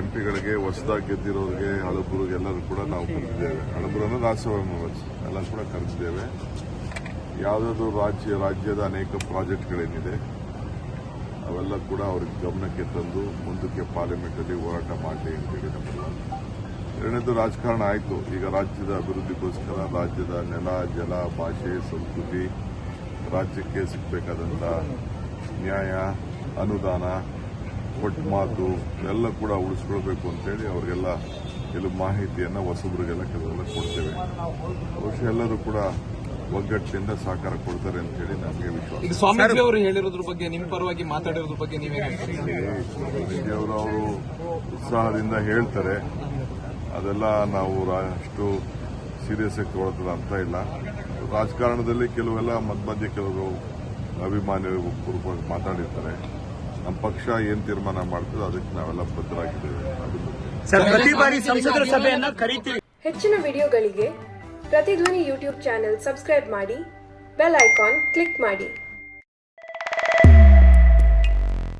M ಪಿಗಳಿಗೆ ಹೊಸದಾಗಿ ಗೆದ್ದಿರೋರಿಗೆ, ಹಳಬರಿಗೆ ಎಲ್ಲರೂ ಕೂಡ ನಾವು ಕರೆದಿದ್ದೇವೆ. ಹಳಬರನ್ನು ರಾಜ್ಯಸಭಾ ಎಲ್ಲ ಕೂಡ ಕರೆದಿದ್ದೇವೆ. ಯಾವುದಾದ್ರು ರಾಜ್ಯ, ರಾಜ್ಯದ ಅನೇಕ ಪ್ರಾಜೆಕ್ಟ್ಗಳೇನಿದೆ, ಅವೆಲ್ಲ ಕೂಡ ಅವ್ರಿಗೆ ಗಮನಕ್ಕೆ ತಂದು ಮುಂದಕ್ಕೆ ಪಾರ್ಲಿಮೆಂಟಲ್ಲಿ ಹೋರಾಟ ಮಾಡಲಿ ಅಂತೇಳಿ ನಮ್ಮ ಎರಡನೇದು ರಾಜಕಾರಣ ಆಯಿತು. ಈಗ ರಾಜ್ಯದ ಅಭಿವೃದ್ಧಿಗೋಸ್ಕರ ರಾಜ್ಯದ ನೆಲ, ಜಲ, ಭಾಷೆ, ಸಂಸ್ಕೃತಿ, ರಾಜ್ಯಕ್ಕೆ ಸಿಗಬೇಕಾದಂಥ ನ್ಯಾಯ, ಅನುದಾನ ಕೊಟ್ಟ ಮಾತು ಎಲ್ಲ ಕೂಡ ಉಳಿಸ್ಕೊಳ್ಬೇಕು ಅಂತೇಳಿ ಅವರಿಗೆಲ್ಲ ಕೆಲವು ಮಾಹಿತಿಯನ್ನು ಹೊಸಬ್ರಿಗೆಲ್ಲ ಕೆಲವೆಲ್ಲ ಕೊಡ್ತೇವೆ. ಬಹುಶಃ ಎಲ್ಲರೂ ಕೂಡ ಒಗ್ಗಟ್ಟಿನಿಂದ ಸಹಕಾರ ಕೊಡ್ತಾರೆ ಅಂತೇಳಿ ನಮಗೆ ವಿಶ್ವಾಸ. ಸ್ವಾಮೀಜಿ ಅವರು ಹೇಳಿರೋದ್ರ ಬಗ್ಗೆ ನಿಮ್ ಪರವಾಗಿ ಮಾತಾಡಿರೋದ್ರ ಬಗ್ಗೆ ನೀವೇ ಅವರು ಅವರು ಉತ್ಸಾಹದಿಂದ ಹೇಳ್ತಾರೆ. ಅದೆಲ್ಲ ನಾವು ರಾ- ಅಷ್ಟು ಸೀರಿಯಸ್ ಆಗಿ ತಗೊಳ್ತದ ಅಂತ ಇಲ್ಲ. ರಾಜಕಾರಣದಲ್ಲಿ ಕೆಲವೆಲ್ಲ ಮಧ್ಯ ಮಧ್ಯೆ ಕೆಲವರು ಅಭಿಮಾನಿ ಮಾತಾಡಿರ್ತಾರೆ. ನಮ್ಮ ಪಕ್ಷ ಏನ್ ತೀರ್ಮಾನ ಮಾಡ್ತದೆ ಅದಕ್ಕೆ ನಾವೆಲ್ಲ ಬದ್ಧರಾಗಿದ್ದೇವೆ. ಸರ್ ಪ್ರತಿ ಬಾರಿ ಸಂಸದರ ಸಭೆಯನ್ನ ಕರೀತೀವಿ. ಹೆಚ್ಚಿನ ವಿಡಿಯೋಗಳಿಗೆ ಪ್ರತಿಧ್ವನಿ ಯೂಟ್ಯೂಬ್ ಚಾನೆಲ್ ಸಬ್ಸ್ಕ್ರೈಬ್ ಮಾಡಿ ಬೆಲ್ ಐಕಾನ್ ಕ್ಲಿಕ್ ಮಾಡಿ.